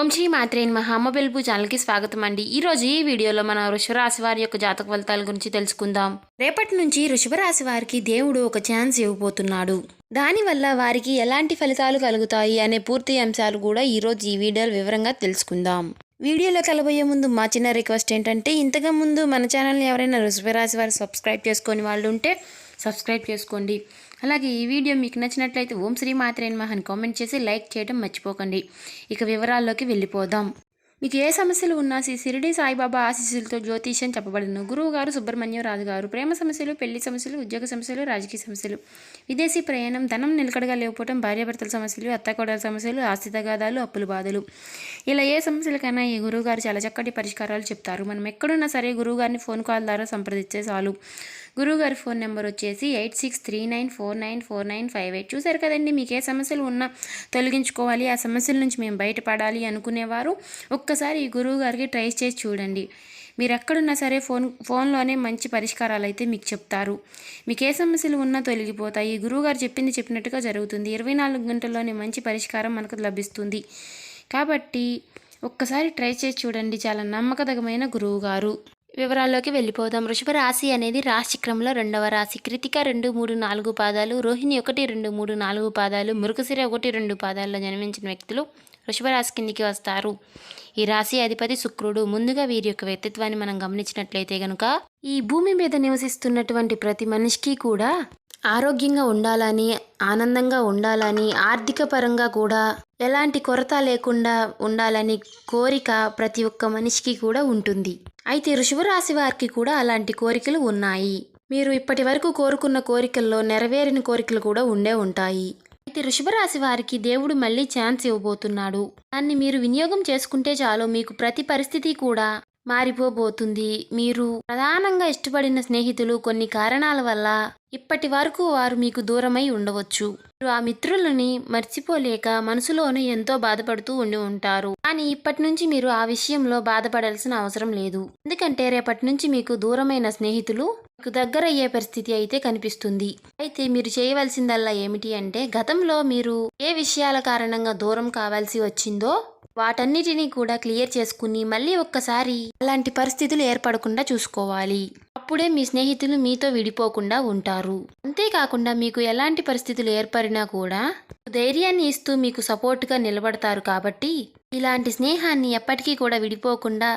ఓం శ్రీ మాత్రేన్ మహా అమ్మ పిలుపు ఛానల్కి స్వాగతం అండి ఈరోజు ఈ వీడియోలో మన వృషభరాశి వారి యొక్క జాతక ఫలితాల గురించి తెలుసుకుందాం. రేపటి నుంచి వృషభరాశి వారికి దేవుడు ఒక ఛాన్స్ ఇవ్వబోతున్నాడు. దానివల్ల వారికి ఎలాంటి ఫలితాలు కలుగుతాయి అనే పూర్తి అంశాలు కూడా ఈరోజు ఈ వీడియోలో వివరంగా తెలుసుకుందాం. వీడియోలో కలబోయే ముందు మా చిన్న రిక్వెస్ట్ ఏంటంటే ఇంతగా ముందు మన ఛానల్ని ఎవరైనా వృషభరాశి వారు సబ్స్క్రైబ్ చేసుకొని వాళ్ళు ఉంటే సబ్స్క్రైబ్ చేసుకోండి. అలాగే ఈ వీడియో మీకు నచ్చినట్లయితే ఓం శ్రీ మాత్రే మహన్ అని కామెంట్ చేసి లైక్ చేయడం మర్చిపోకండి. ఇక వివరాల్లోకి వెళ్ళిపోదాం. మీకు ఏ సమస్యలు ఉన్నా శ్రీ సిరిడి సాయిబాబా ఆశీస్సులతో జ్యోతిష్యం చెప్పబడను. గురువు గారు సుబ్రహ్మణ్యం రాజు గారు ప్రేమ సమస్యలు పెళ్ళి సమస్యలు ఉద్యోగ సమస్యలు రాజకీయ సమస్యలు విదేశీ ప్రయాణం ధనం నిలకడగా లేకపోవడం భార్యాభర్తల సమస్యలు అత్తకోడల సమస్యలు ఆస్తి తగాదాలు అప్పుల బాధలు. ఇలా ఏ సమస్యలకైనా ఈ గురువు గారు చాలా చక్కటి పరిష్కారాలు చెప్తారు. మనం ఎక్కడున్నా సరే గురువుగారిని ఫోన్ కాల్ ద్వారా సంప్రదించే చాలు. గురువుగారి ఫోన్ నెంబర్ వచ్చేసి eight six three nine four nine four nine five eight. చూసారు కదండి మీకు ఏ సమస్యలు ఉన్నా తొలగించుకోవాలి ఆ సమస్యల నుంచి మేము బయటపడాలి అనుకునేవారు. ఒక్కసారి ఈ గురువు గారికి ట్రై చేసి చూడండి. మీరు ఎక్కడున్నా సరే ఫోన్ ఫోన్లోనే మంచి పరిష్కారాలు అయితే మీకు చెప్తారు. మీకు ఏ సమస్యలు ఉన్నా తొలగిపోతాయి. ఈ గురువుగారు చెప్పింది చెప్పినట్టుగా జరుగుతుంది. ఇరవై నాలుగు గంటల్లోనే మంచి పరిష్కారం మనకు లభిస్తుంది. కాబట్టి ఒక్కసారి ట్రై చేసి చూడండి. చాలా నమ్మకదగమైన గురువు గారు వివరాల్లోకి వెళ్ళిపోదాం. వృషభ రాశి అనేది రాశిక్రమంలో రెండవ రాశి. కృతిక రెండు మూడు నాలుగు పాదాలు. రోహిణి ఒకటి రెండు మూడు నాలుగు పాదాలు. మృగశిర ఒకటి రెండు పాదాల్లో జన్మించిన వ్యక్తులు వృషభ రాశి కిందికి వస్తారు. ఈ రాశి అధిపతి శుక్రుడు. ముందుగా వీరి యొక్క వ్యక్తిత్వాన్ని మనం గమనించినట్లయితే గనుక ఈ భూమి మీద నివసిస్తున్నటువంటి ప్రతి మనిషికి కూడా ఆరోగ్యంగా ఉండాలని ఆనందంగా ఉండాలని ఆర్థిక పరంగా కూడా ఎలాంటి కొరత లేకుండా ఉండాలని కోరిక ప్రతి ఒక్క మనిషికి కూడా ఉంటుంది. అయితే వృషభరాశి వారికి కూడా అలాంటి కోరికలు ఉన్నాయి. మీరు ఇప్పటి వరకు కోరుకున్న కోరికల్లో నెరవేరిన కోరికలు కూడా ఉండే ఉంటాయి. అయితే వృషభరాశి వారికి దేవుడు మళ్ళీ ఛాన్స్ ఇవ్వబోతున్నాడు. దాన్ని మీరు వినియోగం చేసుకుంటే చాలు మీకు ప్రతి పరిస్థితి కూడా మారిపోబోతుంది. మీరు ప్రధానంగా ఇష్టపడిన స్నేహితులు కొన్ని కారణాల వల్ల ఇప్పటి వరకు వారు మీకు దూరమై ఉండవచ్చు. మీరు ఆ మిత్రులని మర్చిపోలేక మనసులోనే ఎంతో బాధపడుతూ ఉండి ఉంటారు. కానీ ఇప్పటి నుంచి మీరు ఆ విషయంలో బాధపడాల్సిన అవసరం లేదు. ఎందుకంటే రేపటి నుంచి మీకు దూరమైన స్నేహితులు మీకు దగ్గర అయ్యే పరిస్థితి అయితే కనిపిస్తుంది. అయితే మీరు చేయవలసిందల్లా ఏమిటి అంటే గతంలో మీరు ఏ విషయాల కారణంగా దూరం కావాల్సి వచ్చిందో వాటన్నిటినీ కూడా క్లియర్ చేసుకుని మళ్ళీ ఒక్కసారి అలాంటి పరిస్థితులు ఏర్పడకుండా చూసుకోవాలి. అప్పుడే మీ స్నేహితులు మీతో విడిపోకుండా ఉంటారు. అంతేకాకుండా మీకు ఎలాంటి పరిస్థితులు ఏర్పడినా కూడా ధైర్యాన్ని ఇస్తూ మీకు సపోర్ట్గా నిలబడతారు కాబట్టి ఇలాంటి స్నేహాన్ని ఎప్పటికీ కూడా విడిపోకుండా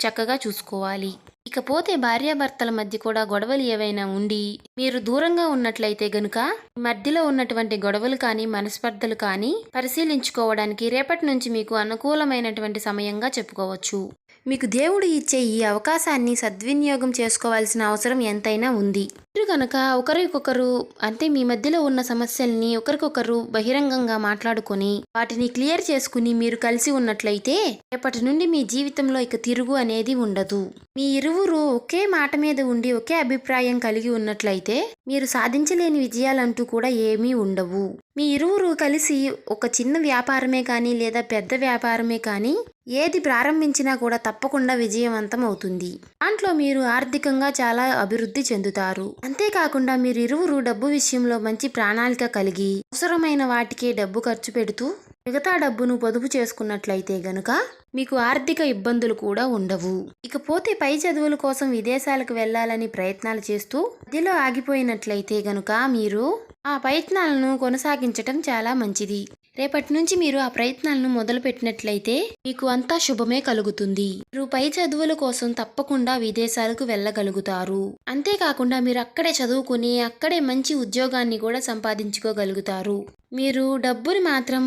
చక్కగా చూసుకోవాలి. ఇకపోతే భార్యాభర్తల మధ్య కూడా గొడవలు ఏవైనా ఉండి మీరు దూరంగా ఉన్నట్లయితే గనుక మధ్యలో ఉన్నటువంటి గొడవలు కానీ మనస్పర్ధలు కానీ పరిశీలించుకోవడానికి రేపటి నుంచి మీకు అనుకూలమైనటువంటి సమయంగా చెప్పుకోవచ్చు. మీకు దేవుడు ఇచ్చే ఈ అవకాశాన్ని సద్వినియోగం చేసుకోవాల్సిన అవసరం ఎంతైనా ఉంది. మీరు కనుక ఒకరికొకరు అంటే మీ మధ్యలో ఉన్న సమస్యల్ని ఒకరికొకరు బహిరంగంగా మాట్లాడుకొని వాటిని క్లియర్ చేసుకుని మీరు కలిసి ఉన్నట్లయితే రేపటి నుండి మీ జీవితంలో ఇక తిరుగు అనేది ఉండదు. మీ ఇరువురు ఒకే మాట మీద ఉండి ఒకే అభిప్రాయం కలిగి ఉన్నట్లయితే మీరు సాధించలేని విజయాలంటూ కూడా ఏమీ ఉండవు. మీ ఇరువురు కలిసి ఒక చిన్న వ్యాపారమే కానీ లేదా పెద్ద వ్యాపారమే కానీ ఏది ప్రారంభించినా కూడా తప్పకుండా విజయవంతం అవుతుంది. దాంట్లో మీరు ఆర్థికంగా చాలా అభివృద్ధి చెందుతారు. అంతేకాకుండా మీరు ఇరువురు డబ్బు విషయంలో మంచి ప్రణాళిక కలిగి అవసరమైన వాటికే డబ్బు ఖర్చు పెడుతూ మిగతా డబ్బును పొదుపు చేసుకున్నట్లయితే గనుక మీకు ఆర్థిక ఇబ్బందులు కూడా ఉండవు. ఇకపోతే పై చదువుల కోసం విదేశాలకు వెళ్ళాలని ప్రయత్నాలు చేస్తూ మధ్యలో ఆగిపోయినట్లయితే గనుక మీరు ఆ ప్రయత్నాలను కొనసాగించటం చాలా మంచిది. రేపటి నుంచి మీరు ఆ ప్రయత్నాలను మొదలు పెట్టినట్లయితే మీకు అంతా శుభమే కలుగుతుంది. మీరు పై చదువుల కోసం తప్పకుండా విదేశాలకు వెళ్ళగలుగుతారు. అంతేకాకుండా మీరు అక్కడే చదువుకుని అక్కడే మంచి ఉద్యోగాన్ని కూడా సంపాదించుకోగలుగుతారు. మీరు డబ్బుని మాత్రం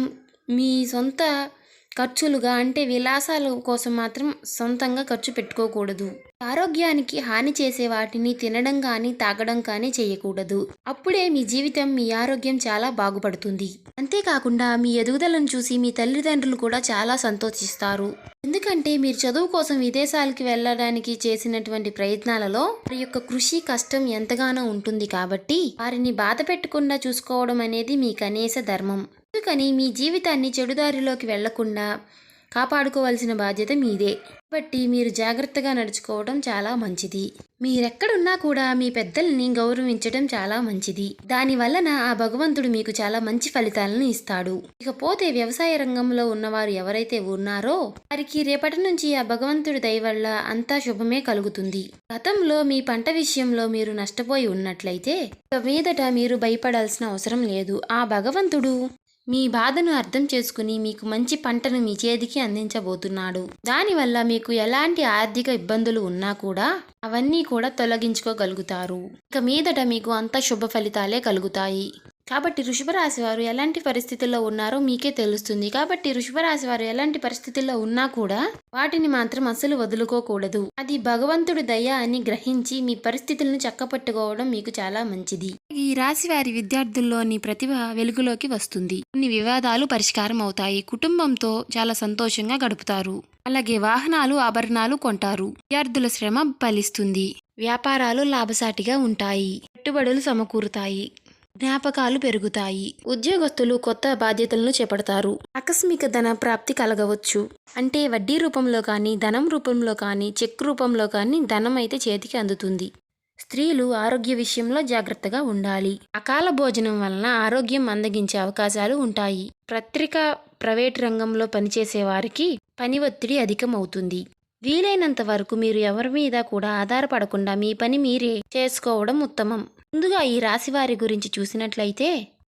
మీ సొంత ఖర్చులుగా అంటే విలాసాల కోసం మాత్రం సొంతంగా ఖర్చు పెట్టుకోకూడదు. ఆరోగ్యానికి హాని చేసే వాటిని తినడం కానీ తాగడం కానీ చేయకూడదు. అప్పుడే మీ జీవితం మీ ఆరోగ్యం చాలా బాగుపడుతుంది. అంతేకాకుండా మీ ఎదుగుదలను చూసి మీ తల్లిదండ్రులు కూడా చాలా సంతోషిస్తారు. ఎందుకంటే మీరు చదువు కోసం విదేశాలకి వెళ్ళడానికి చేసినటువంటి ప్రయత్నాలలో వారి యొక్క కృషి కష్టం ఎంతగానో ఉంటుంది కాబట్టి వారిని బాధ పెట్టకుండా చూసుకోవడం అనేది మీ కనీస ధర్మం. అందుకని మీ జీవితాన్ని చెడుదారిలోకి వెళ్ళకుండా కాపాడుకోవాల్సిన బాధ్యత మీదే. కాబట్టి మీరు జాగ్రత్తగా నడుచుకోవడం చాలా మంచిది. మీరెక్కడున్నా కూడా మీ పెద్దల్ని గౌరవించడం చాలా మంచిది. దాని వలన ఆ భగవంతుడు మీకు చాలా మంచి ఫలితాలను ఇస్తాడు. ఇకపోతే వ్యవసాయ రంగంలో ఉన్నవారు ఎవరైతే ఉన్నారో వారికి రేపటి నుంచి ఆ భగవంతుడి దయ వల్ల అంతా శుభమే కలుగుతుంది. గతంలో మీ పంట విషయంలో మీరు నష్టపోయి ఉన్నట్లయితే ఇక మీదట మీరు భయపడాల్సిన అవసరం లేదు. ఆ భగవంతుడు మీ బాధను అర్థం చేసుకుని మీకు మంచి పంటను మీ చేతికి అందించబోతున్నాడు. దానివల్ల మీకు ఎలాంటి ఆర్థిక ఇబ్బందులు ఉన్నా కూడా అవన్నీ కూడా తొలగించుకోగలుగుతారు. ఇక మీదట మీకు అంత శుభ ఫలితాలే కలుగుతాయి. కాబట్టి వృషభరాశి వారు ఎలాంటి పరిస్థితుల్లో ఉన్నారో మీకే తెలుస్తుంది. కాబట్టి వృషభరాశి వారు ఎలాంటి పరిస్థితుల్లో ఉన్నా కూడా వాటిని మాత్రం అస్సలు వదులుకోకూడదు. అది భగవంతుడి దయ అని గ్రహించి మీ పరిస్థితులను చక్కపట్టుకోవడం మీకు చాలా మంచిది. ఈ రాశి వారి విద్యార్థుల్లోని ప్రతిభ వెలుగులోకి వస్తుంది. కొన్ని వివాదాలు పరిష్కారం అవుతాయి. కుటుంబంతో చాలా సంతోషంగా గడుపుతారు. అలాగే వాహనాలు ఆభరణాలు కొంటారు. విద్యార్థుల శ్రమ ఫలిస్తుంది. వ్యాపారాలు లాభసాటిగా ఉంటాయి. పెట్టుబడులు సమకూరుతాయి. జ్ఞాపకాలు పెరుగుతాయి. ఉద్యోగస్తులు కొత్త బాధ్యతలను చేపడతారు. ఆకస్మిక ధన ప్రాప్తి కలగవచ్చు. అంటే వడ్డీ రూపంలో కానీ ధనం రూపంలో కానీ చెక్ రూపంలో కానీ ధనం అయితే చేతికి అందుతుంది. స్త్రీలు ఆరోగ్య విషయంలో జాగ్రత్తగా ఉండాలి. అకాల భోజనం వలన ఆరోగ్యం మందగించే అవకాశాలు ఉంటాయి. పత్రిక ప్రైవేట్ రంగంలో పనిచేసే వారికి పని ఒత్తిడి అధికమవుతుంది. వీలైనంత వరకు మీరు ఎవరి మీద కూడా ఆధారపడకుండా మీ పని మీరే చేసుకోవడం ఉత్తమం. ముందుగా ఈ రాశి వారి గురించి చూసినట్లయితే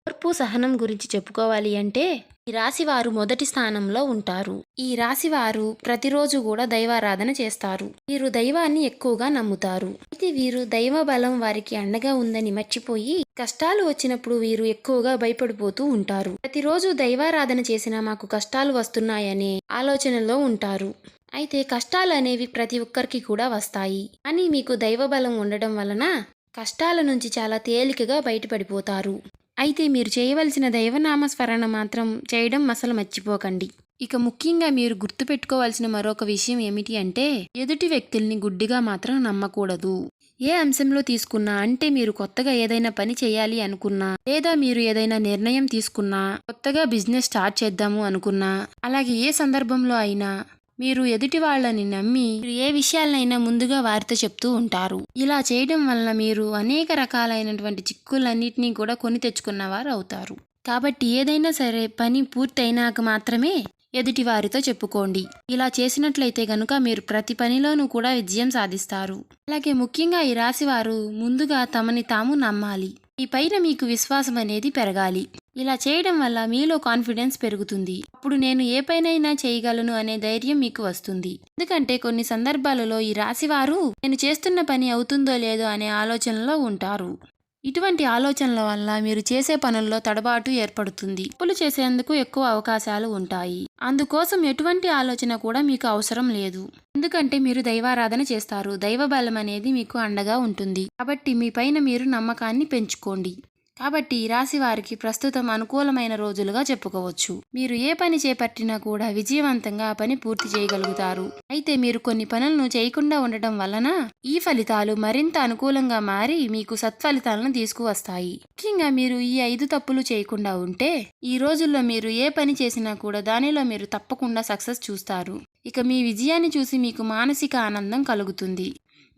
ఓర్పు సహనం గురించి చెప్పుకోవాలి అంటే ఈ రాశివారు మొదటి స్థానంలో ఉంటారు. ఈ రాశివారు ప్రతిరోజు కూడా దైవారాధన చేస్తారు. వీరు దైవాన్ని ఎక్కువగా నమ్ముతారు. అయితే వీరు దైవ బలం వారికి అండగా ఉందని మర్చిపోయి కష్టాలు వచ్చినప్పుడు వీరు ఎక్కువగా భయపడిపోతూ ఉంటారు. ప్రతిరోజు దైవారాధన చేసినా మాకు కష్టాలు వస్తున్నాయనే ఆలోచనలో ఉంటారు. అయితే కష్టాలు అనేవి ప్రతి ఒక్కరికి కూడా వస్తాయి. అని మీకు దైవ బలం ఉండడం వలన కష్టాల నుంచి చాలా తేలికగా బయటపడిపోతారు. అయితే మీరు చేయవలసిన దైవనామ స్మరణ మాత్రం చేయడం అసలు మర్చిపోకండి. ఇక ముఖ్యంగా మీరు గుర్తుపెట్టుకోవాల్సిన మరొక విషయం ఏమిటి అంటే ఎదుటి వ్యక్తుల్ని గుడ్డిగా మాత్రం నమ్మకూడదు. ఏ అంశంలో తీసుకున్నా అంటే మీరు కొత్తగా ఏదైనా పని చేయాలి అనుకున్నా లేదా మీరు ఏదైనా నిర్ణయం తీసుకున్నా కొత్తగా బిజినెస్ స్టార్ట్ చేద్దాము అనుకున్నా అలాగే ఏ సందర్భంలో అయినా మీరు ఎదుటి వాళ్ళని నమ్మి మీరు ఏ విషయాలనైనా ముందుగా వారితో చెప్తూ ఉంటారు. ఇలా చేయడం వలన మీరు అనేక రకాలైనటువంటి చిక్కులన్నింటినీ కూడా కొని తెచ్చుకున్నవారు అవుతారు. కాబట్టి ఏదైనా సరే పని పూర్తయినాక మాత్రమే ఎదుటి వారితో చెప్పుకోండి. ఇలా చేసినట్లయితే గనుక మీరు ప్రతి పనిలోనూ కూడా విజయం సాధిస్తారు. అలాగే ముఖ్యంగా ఈ రాశివారు ముందుగా తమని తాము నమ్మాలి. ఈ పైన మీకు విశ్వాసం అనేది పెరగాలి. ఇలా చేయడం వల్ల మీలో కాన్ఫిడెన్స్ పెరుగుతుంది. అప్పుడు నేను ఏ పైనైనా చేయగలను అనే ధైర్యం మీకు వస్తుంది. ఎందుకంటే కొన్ని సందర్భాలలో ఈ రాశివారు నేను చేస్తున్న పని అవుతుందో లేదో అనే ఆలోచనలో ఉంటారు. ఇటువంటి ఆలోచనల వల్ల మీరు చేసే పనుల్లో తడబాటు ఏర్పడుతుంది. అప్పులు చేసేందుకు ఎక్కువ అవకాశాలు ఉంటాయి. అందుకోసం ఎటువంటి ఆలోచన కూడా మీకు అవసరం లేదు. ఎందుకంటే మీరు దైవారాధన చేస్తారు. దైవ బలం అనేది మీకు అండగా ఉంటుంది. కాబట్టి మీ పైన మీరు నమ్మకాన్ని పెంచుకోండి. కాబట్టి ఈ రాశి వారికి ప్రస్తుతం అనుకూలమైన రోజులుగా చెప్పుకోవచ్చు. మీరు ఏ పని చేపట్టినా కూడా విజయవంతంగా ఆ పని పూర్తి చేయగలుగుతారు. అయితే మీరు కొన్ని పనులను చేయకుండా ఉండటం వలన ఈ ఫలితాలు మరింత అనుకూలంగా మారి మీకు సత్ఫలితాలను తీసుకువస్తాయి. ముఖ్యంగా మీరు ఈ ఐదు తప్పులు చేయకుండా ఉంటే ఈ రోజుల్లో మీరు ఏ పని చేసినా కూడా దానిలో మీరు తప్పకుండా సక్సెస్ చూస్తారు. ఇక మీ విజయాన్ని చూసి మీకు మానసిక ఆనందం కలుగుతుంది.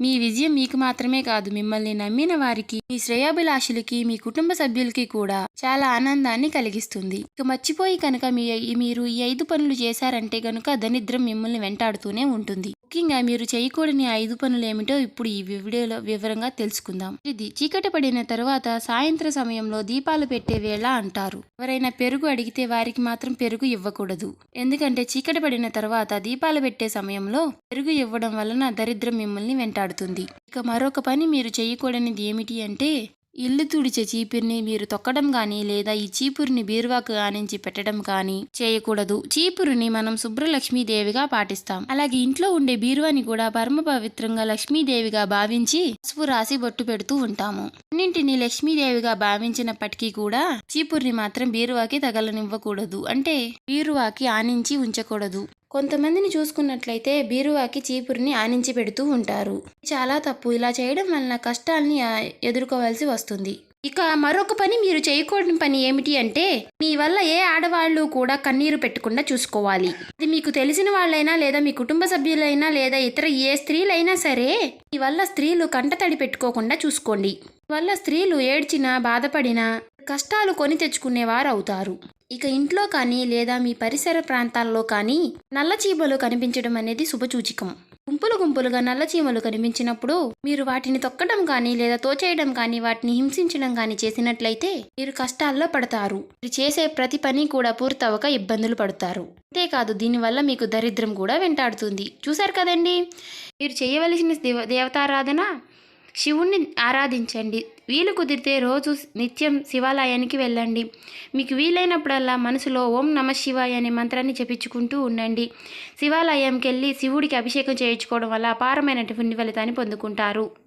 మీ విజయం మీకు మాత్రమే కాదు మిమ్మల్ని నమ్మిన వారికి మీ శ్రేయాభిలాషులకి మీ కుటుంబ సభ్యులకి కూడా చాలా ఆనందాన్ని కలిగిస్తుంది. ఇక మర్చిపోయి కనుక మీ మీరు ఈ ఐదు పనులు చేశారంటే కనుక దరిద్రం మిమ్మల్ని వెంటాడుతూనే ఉంటుంది. ముఖ్యంగా మీరు చేయకూడని ఐదు పనులు ఏమిటో ఇప్పుడు ఈ వీడియోలో వివరంగా తెలుసుకుందాం. ఇది చీకటి పడిన తర్వాత సాయంత్ర సమయంలో దీపాలు పెట్టే వేళ అంటారు. ఎవరైనా పెరుగు అడిగితే వారికి మాత్రం పెరుగు ఇవ్వకూడదు. ఎందుకంటే చీకటి పడిన తర్వాత దీపాలు పెట్టే సమయంలో పెరుగు ఇవ్వడం వలన దరిద్రం మిమ్మల్ని వెంటాడుతుంది. ఇక మరొక పని మీరు చేయకూడనిది ఏమిటి అంటే ఇల్లు తుడిచే చీపురిని మీరు తొక్కడం కానీ లేదా ఈ చీపురిని బీరువాకు ఆనించి పెట్టడం కానీ చేయకూడదు. చీపురుని మనం శుభ్రలక్ష్మీదేవిగా పాటిస్తాం. అలాగే ఇంట్లో ఉండే బీరువాని కూడా పరమ పవిత్రంగా లక్ష్మీదేవిగా భావించి పసుపు రాసి బొట్టు పెడుతూ ఉంటాము. అన్నింటినీ లక్ష్మీదేవిగా భావించినప్పటికీ కూడా చీపురిని మాత్రం బీరువాకి తగలనివ్వకూడదు. అంటే బీరువాకి ఆనించి ఉంచకూడదు. కొంతమందిని చూసుకున్నట్లయితే బీరువాకి చీపురిని ఆనించి పెడుతూ ఉంటారు. చాలా తప్పు. ఇలా చేయడం వలన కష్టాల్ని ఎదుర్కోవాల్సి వస్తుంది. ఇక మరొక పని మీరు చేయకూడని పని ఏమిటి అంటే మీ వల్ల ఏ ఆడవాళ్ళు కూడా కన్నీరు పెట్టకుండా చూసుకోవాలి. అది మీకు తెలిసిన వాళ్ళైనా లేదా మీ కుటుంబ సభ్యులైనా లేదా ఇతర ఏ స్త్రీలైనా సరే మీ వల్ల స్త్రీలు కంటతడి పెట్టుకోకుండా చూసుకోండి. వల్ల స్త్రీలు ఏడ్చినా బాధపడినా కష్టాలు కొని తెచ్చుకునేవారు అవుతారు ఇక ఇంట్లో కానీ లేదా మీ పరిసర ప్రాంతాల్లో కానీ నల్ల చీమలు కనిపించడం అనేది శుభసూచికం గుంపులు గుంపులుగా నల్ల చీమలు కనిపించినప్పుడు మీరు వాటిని తొక్కడం కానీ లేదా తోచేయడం కానీ వాటిని హింసించడం కానీ చేసినట్లయితే మీరు కష్టాల్లో పడతారు. మీరు చేసే ప్రతి పని కూడా పూర్తవక ఇబ్బందులు పడతారు. అంతేకాదు దీనివల్ల మీకు దరిద్రం కూడా వెంటాడుతుంది. చూశారు కదండి? మీరు చేయవలసిన దేవ దేవతారాధన శివుణ్ణి ఆరాధించండి. వీలు కుదిరితే రోజు నిత్యం శివాలయానికి వెళ్ళండి. మీకు వీలైనప్పుడల్లా మనసులో ఓం నమ శివాయ అనే మంత్రాన్ని జపించుకుంటూ ఉండండి. శివాలయంకి వెళ్ళి శివుడికి అభిషేకం చేయించుకోవడం వల్ల అపారమైనటువంటి ఫలితాన్ని పొందుకుంటారు.